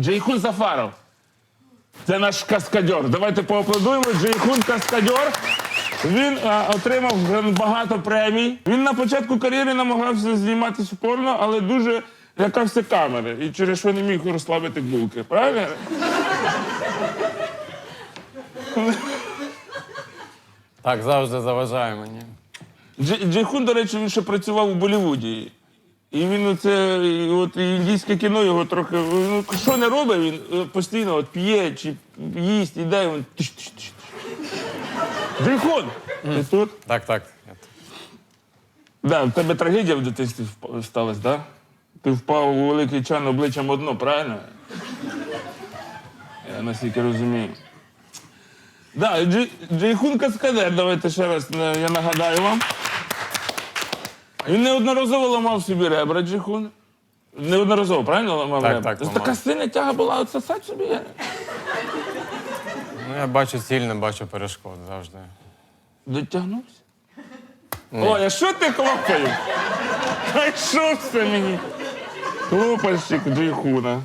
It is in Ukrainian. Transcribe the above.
Джейхун Зафаров. Це наш каскадьор. Давайте поаплодуємо. Джейхун Каскадьор. Він а, отримав багато премій. Він на початку кар'єри намагався зніматися в порно, але дуже лякався камери. І через що не міг розслабити булки. Правильно? Так завжди заважає мені. Дж- Джейхун, до речі, він ще працював у Болівуді. І він оце, от індійське кіно його трохи. Ну, що не робить, він е, постійно от п'є чи їсть, іде, і він. тиш-тиш-тиш. Ти тут? Так, так. Да, в тебе трагедія в дитинстві сталася, так? Да? Ти впав у великий чан обличчям одно, правильно? Я наскільки розумію. Да, Джей- Джейхун Каскадер, давайте ще раз е, я нагадаю вам. Він неодноразово ламав собі ребра, Джихун. Неодноразово, правильно ламав Так, ребра? так, Це ламав. така сильна тяга була отсосати собі. Ну, я бачу ціль, не бачу перешкод завжди. Дотягнувся? Ой, а що ти хлопаєш? Та й що це мені? Хлопальщик Джейхуна.